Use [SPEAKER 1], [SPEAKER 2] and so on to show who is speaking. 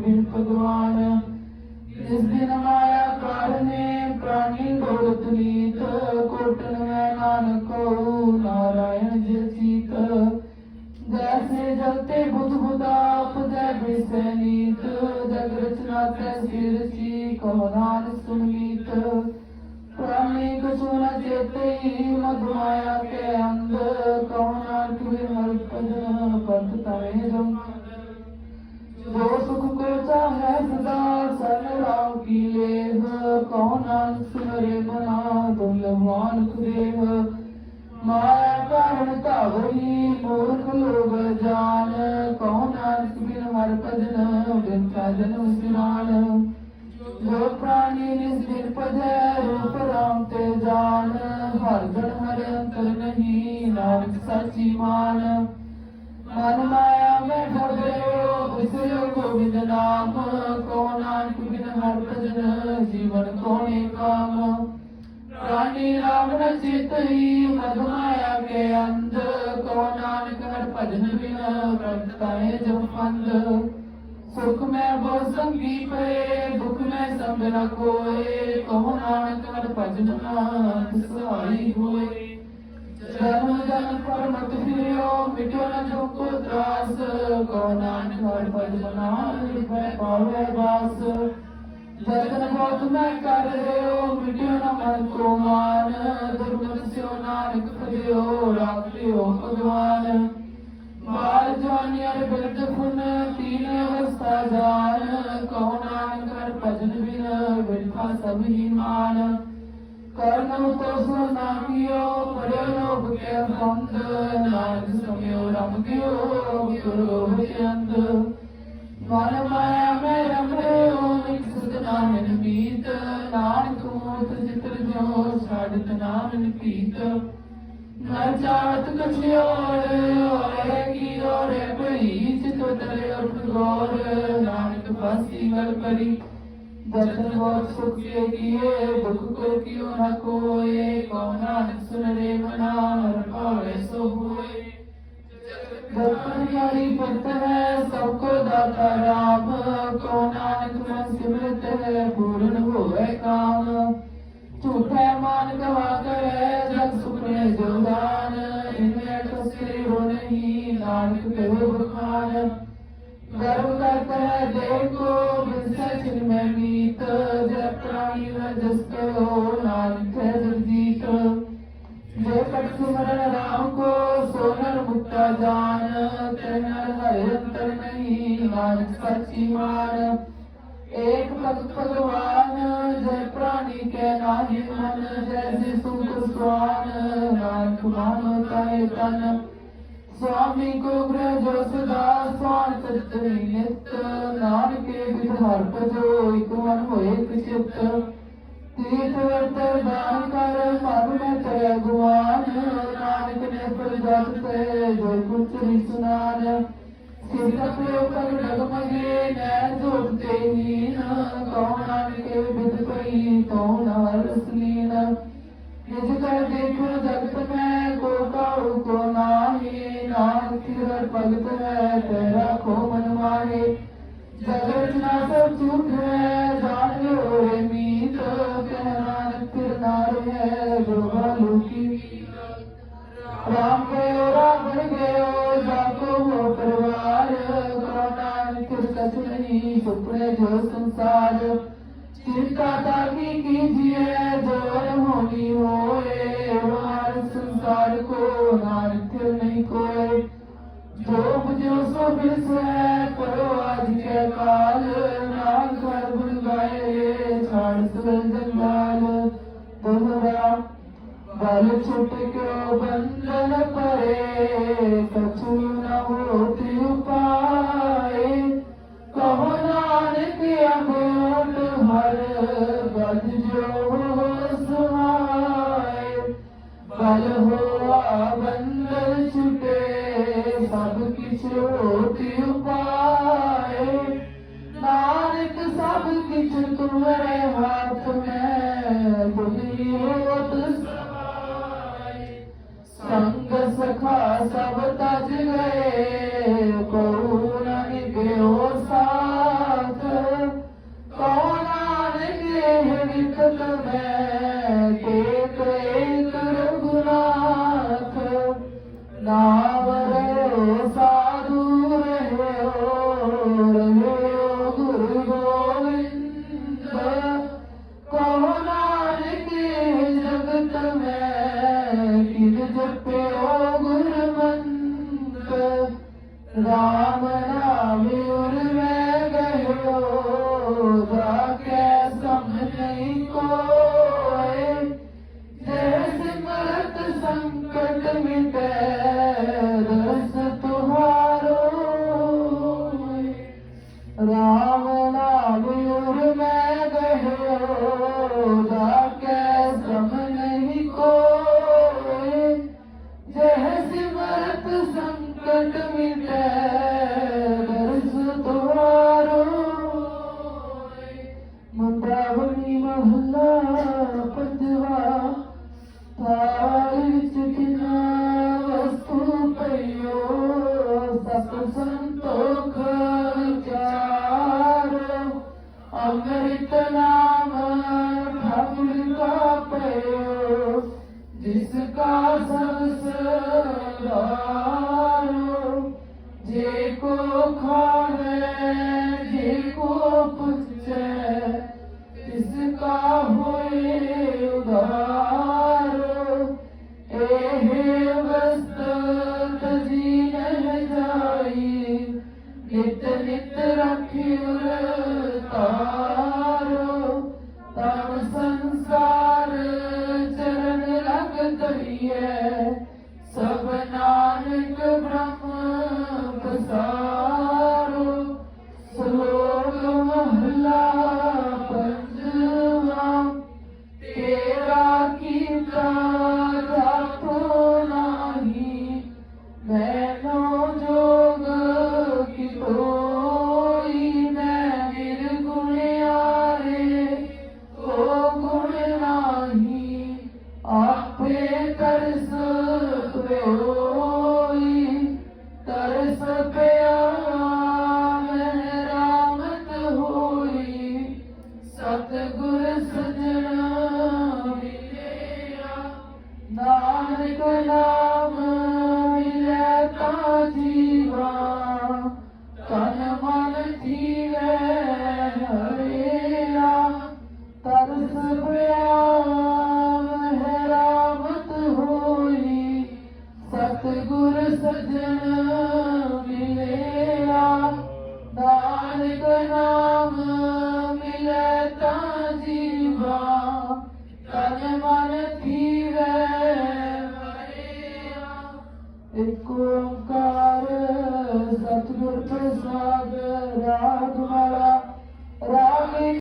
[SPEAKER 1] ਬਿਨ ਭਗਵਾਨ। ਜਿਸ ਦਿਨ ਮਾਇਆ ਕਾਰਨੇ ਪ੍ਰਾਣੀ ਡੋਲਤ ਨੀਤ, ਕੋਟਨ ਮੈਂ ਨਾਨਕੋ ਨਾਰਾਇਣ ਜਸੀਤ ਜੈਸੇ ਜਲਤੇ ਬੁਧ ਬੁਦਾ ਪਦੈ ਬਿਸੈ ਨੀਤ, ਜਗ ਰਚਨਾ ਤੈ ਸਿਰ ਸੀ ਕਹੋ ਨਾਨਕ ਸੁਨੀਤ। ਪ੍ਰਾਣੀ ਕਛੁ ਨ ਚੇਤੇ ਮਦ ਮਾਇਆ ਕੇ ਅੰਧ ਕਹੋ ਨਾਨਕ ਬਿਨ ਹਰਿ ਭਜਨ ਪੰਥ ਤਵੇ ਜਮ ਜੋ ਸੁਖ ਕੋ ਚਾਹੈ ਸਦਾ ਸਨ ਰਾਮ ਕੀ ਲੇਹ। ਕਹੋ ਨਾਨਕ ਸੁਨਰੇ ਮਨਾ ਦੁਲਵਾਨ ਖੁਦੇਹ ਮਾਇਆ ਕਾਰਨ ਧਾਵਈ, ਮੂਰਖ ਲੋਗ ਜਾਨ। ਕਹੋ ਨਾਨਕ ਬਿਨ ਹਰ ਭਜਨ ਬਿਨ। ਨਾਮ ਕੋ ਨਾਨਕ ਬਿਨ ਹਰ ਭਜਨ ਜੀਵਨ ਕੋਣੇ ਕਾਮ। ਪ੍ਰਾਣੀ ਰਾਮ ਨ ਚਿਤਈ ਮਦ ਮਾਇਆ ਕੇ ਅੰਧ, ਕੋ ਨਾਨਕ ਹਰ ਭਜਨ ਬਿਨ ਪ੍ਰਗਟਾਏ ਜਮ ਪੰਦ ਸੁਖ ਮੈਂ ਬਹੁ ਸੰਗੀ ਪਏ, ਦੁਖ ਮੈਂ ਸੰਗ ਨ ਕੋਏ, ਕਹੋ ਨਾਨਕ ਹਰ ਭਜਨ ਨਾਮ ਸਹਾਈ ਹੋਏ। ਜਨਮ ਜਨਮ ਪਰ ਮਤ ਫਿਰਿਓ ਮਿਟੋ ਨ ਦੁਖ ਤਰਾਸ ਕੋ ਨਾਨਕ ਹਰ ਭਜਨ ਨਾਮ ਲਿਖੈ ਪਾਵੇ ਬਾਸ ਜਤਨ ਬਹੁਤ ਮੈਂ ਕਰ ਰਿਓ ਮਿਟਿਓ ਨ ਮਨ ਕੋ ਮਾਨ ਦੁਰਮਤ ਸਿਓ ਨਾਨਕ ਭਜਿਓ ਰਾਖ ਲਿਓ ਭਗਵਾਨ ਬਾਲ ਜਵਾਨੀ ਅਰ ਬਿਰਧ ਫੁਨ ਤੀਨ ਅਵਸਥਾ ਜਾਨ ਕਹੋ ਨਾਨਕ ਹਰ ਭਜਨ ਬਿਨ ਬਿਰਥਾ ਸਭ ਹੀ ਮਾਨ ਕਰਨਉ ਤੋ ਸੁ ਨਾ ਕੀਓ ਪੜਿਓ ਲੋਭ ਕੇ ਬੰਦ ਨਾਨਕ ਸੁਣਿਓ ਰਮ ਗਿਓ ਗੁਰੂ ਲੋਭ ਕੇ ਅੰਧ ਮਨ ਮਾਇਆ ਮੈਂ ਰਮਿਓ ਨਿਕ ਸੁਧ ਨਾਮਨ ਪੀਤ ਨਾਨਕ ਮੋਤ ਚਿਤਰ ਜੋ ਛਾੜਤ ਨਾਮਨ ਪੀਤ ਨਾ ਚਾਹਤ ਕਛਿਓੜ ਹੋਏ ਕੀ ਓੜੇ ਭਈ ਚਿਤੋ ਤਰੇ ਉਠ ਗੋਰ। ਨਾਨਕ ਪਾਸੀ ਗਲ ਕਰੀ ਜਤਨ ਬਹੁਤ ਸੁਖ ਕੀਏ, ਦੁਖ ਕੋ ਕਿਉ ਨ ਕੋਏ ਕੋ ਨਾਨਕ ਸੁਨ ਰੇ ਮਨਾ, ਹਰ ਭਾਵੇ ਸੋ ਹੋਏ। ਦਰਪਨ ਯਾਰੀ ਪਰਤ ਹੈ ਸਭ ਕੋ ਦਾਤਾ ਰਾਮ ਕੋ ਨਾਨਕ ਮਨ ਸਿਮਰਤ ਹੈ, ਪੂਰਨ ਹੋਵੇ ਕਾਮ। ਝੂਠੇ ਮਾਨ ਗਵਾ ਕਰੇ ਸਿਮਰਨ ਰਾਮ ਕੋ ਸੋਨਰ ਮੁਕਤਾ ਜਾਨ ਤੈ ਹਰਿ ਅੰਤਰ ਨਹੀਂ ਨਾਨਕ ਸੱਚੀ ਮਾਨ ਏਕ ਭਗਤ ਭਗਵਾਨ ਜੈ ਪ੍ਰਾਣੀ ਕੈ ਨਾਹੀ ਮਨ ਜੈਸੇ ਸੁਖ ਸਵਾਨ ਨਾਨਕ ਮਾਨੋ ਕਾਇ ਤਨ ਸੁਆਮੀ ਕੋ ਗ੍ਰਹਿ ਜੋ ਸਦਾ ਸਵਾਨ ਚਤਰੀ ਨਿਤ ਨਾਨਕੇ ਵਿਧਾਰ ਭਜੋ ਇਕ ਮਨ ਹੋਏ ਚਿਤ ਤੀਰਥ ਵਰਤ ਦਾਨ ਕਰ ਮਨ ਮੈਂ ਤੈ ਗੁਆਨ ਨਾਨਕ ਨੇ ਫਲ ਜਤ ਤੇ ਜੋ ਕੁਛ ਵੀ ਸੁਨਾਨ ਸਿਰਤ ਪ੍ਰਯੋਗ ਕਰ ਡਗਮਗੇ ਨੈ ਜੋਗ ਤੇ ਹੀਨ ਕੌਣ ਨਾਨਕੇ, ਬਿਦ ਪਈ ਕੌਣ ਹਰ ਸਲੀਨ। ਨਿਜ ਕਰ ਦੇਖੋ ਜਗਤ ਮੈਂ, ਕੋ ਕਾਉ ਕੋ ਨਾਹੀ। ਨਾਨਕ ਹਰ ਭਗਤ ਹੈ ਤੇਰਾ ਕੋ ਮਨ ਮਾਹੇ। ਜਗਤ ਨਾ ਸਭ ਝੂਠ ਹੈ ਰਾਮ ਗਇਓ ਰਾਮ ਗਇਓ ਜਾਕੋ ਹੋ ਪਰਵਾਰ ਕਰੋਨਾ ਨਿਕਲ ਕਛ ਨਹੀਂ ਸੁਪਨੇ ਜੋ ਸੰਸਾਰ ਚਿੰਤਾ ਤਾਕੀ ਕੀਜੀਏ ਜੋਰ ਹੋਣੀ ਹੋਏ ਹਮਾਰ ਸੰਸਾਰ ਕੋ ਨਾਨਕ ਨਹੀਂ ਕੋਏ ਜੋ ਬੁਝੋ ਸੋ ਬਿਸੈ ਕਰੋ ਹਰ ਗਜ ਜੋ ਸੁਹਾਏ ਬਲ ਹੋਆ ਬੰਧਨ ਛੁਟੇ ਸਭ ਕਿਛ ਹੋਤੀ ਉਪਾਏ ਨਾਨਕ ਸਭ ਕਿਛ ਤੁਮਰੇ ਹੱਥ